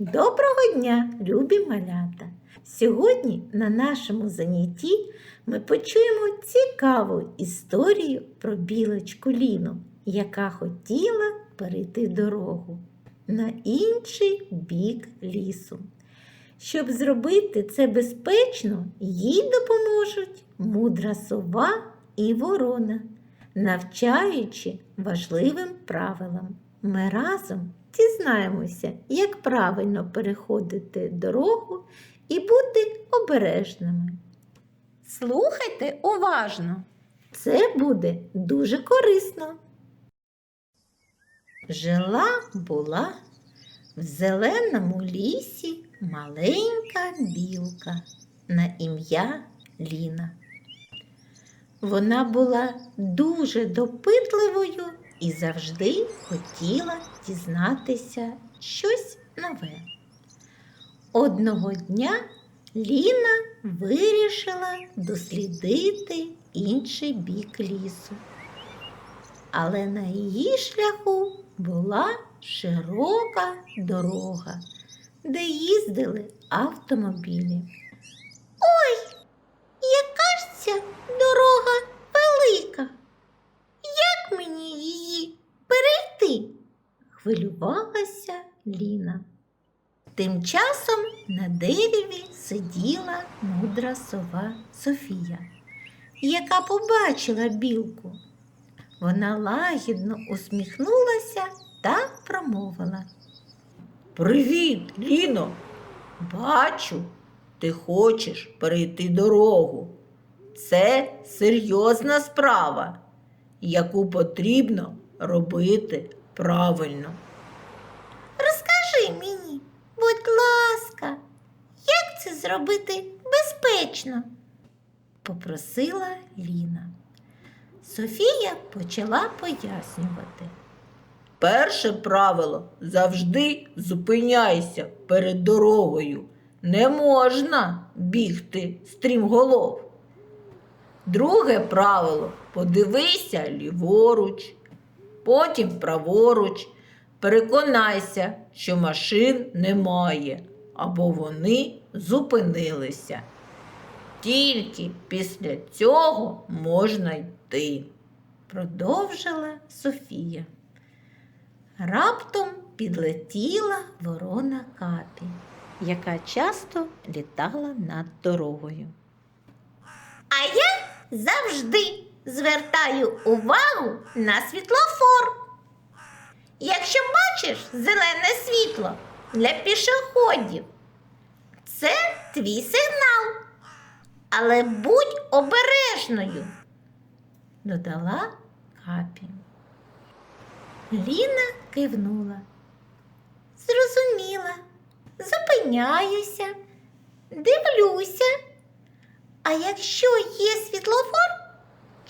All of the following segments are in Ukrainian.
Доброго дня, любі малята! Сьогодні на нашому занятті ми почуємо цікаву історію про білочку Ліну, яка хотіла перейти дорогу на інший бік лісу. Щоб зробити це безпечно, їй допоможуть мудра сова і ворона, навчаючи важливим правилам. Ми разом дізнаємося, як правильно переходити дорогу і бути обережними. Слухайте уважно. Це буде дуже корисно. Жила була в зеленому лісі маленька білка на ім'я Ліна. Вона була дуже допитливою і завжди хотіла дізнатися щось нове. Одного дня Ліна вирішила дослідити інший бік лісу. Але на її шляху була широка дорога, де їздили автомобілі. Ой, яка ж ця дорога велика! Як мені її перейти? Хвилювалася Ліна. Тим часом на дереві сиділа мудра сова Софія, яка побачила білку. Вона лагідно усміхнулася та промовила. Привіт, Ліно. Бачу, ти хочеш перейти дорогу. Це серйозна справа, яку потрібно робити правильно. Розкажи мені, будь ласка, як це зробити безпечно? попросила Ліна. Софія почала пояснювати. Перше правило завжди зупиняйся перед дорогою. Не можна бігти стрімголов. Друге правило подивися ліворуч, потім праворуч. Переконайся, що машин немає або вони зупинилися. Тільки після цього можна йти. продовжила Софія. Раптом підлетіла ворона Капі, яка часто літала над дорогою. А я завжди звертаю увагу на світлофор. Якщо бачиш зелене світло для пішоходів, це твій сигнал. Але будь обережною, додала Капі. Ліна кивнула. Зрозуміла, зупиняюся, дивлюся. А якщо є світлофор,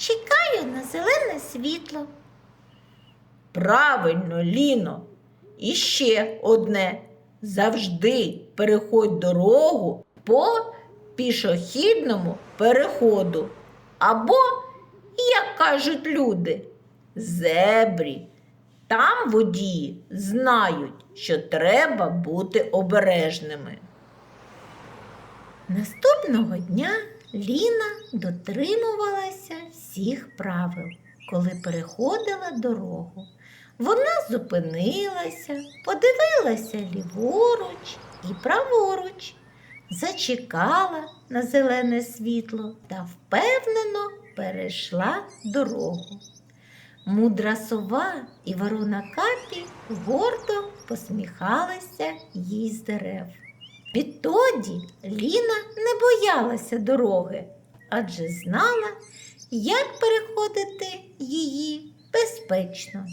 чекаю на зелене світло. Правильно, Ліно. І ще одне. Завжди переходь дорогу по пішохідному переходу. Або, як кажуть люди, зебрі. Там водії знають, що треба бути обережними. Наступного дня Ліна дотримувалася всіх правил, коли переходила дорогу. Вона зупинилася, подивилася ліворуч і праворуч, зачекала на зелене світло та впевнено перейшла дорогу. Мудра сова і ворона капі гордо посміхалися їй з дерев. Відтоді Ліна не боялася дороги, адже знала, як переходити її безпечно.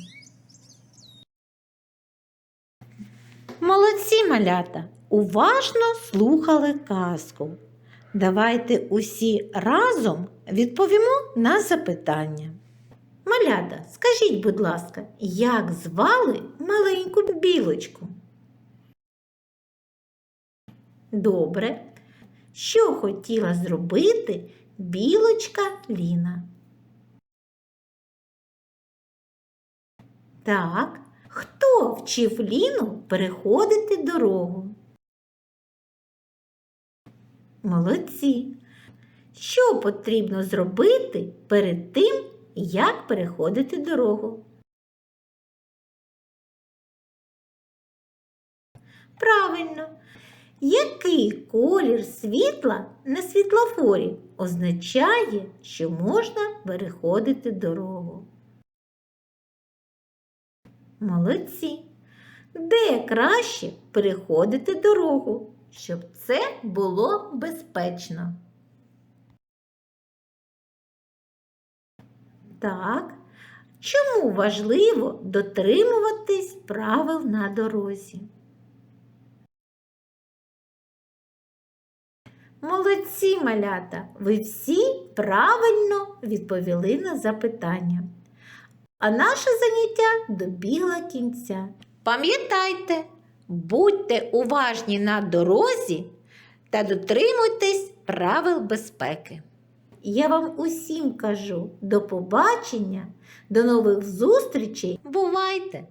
Молодці малята, уважно слухали казку. Давайте усі разом відповімо на запитання. Малята, скажіть, будь ласка, як звали маленьку білочку? Добре. Що хотіла зробити білочка Ліна? Так, Хто вчив Ліну переходити дорогу? Молодці. Що потрібно зробити перед тим, як переходити дорогу? Правильно. Який колір світла на світлофорі означає, що можна переходити дорогу? Молодці. Де краще переходити дорогу, щоб це було безпечно? Так. Чому важливо дотримуватись правил на дорозі? Молодці, малята, ви всі правильно відповіли на запитання. А наше заняття добігло кінця. Пам'ятайте, будьте уважні на дорозі та дотримуйтесь правил безпеки. Я вам усім кажу до побачення, до нових зустрічей. Бувайте!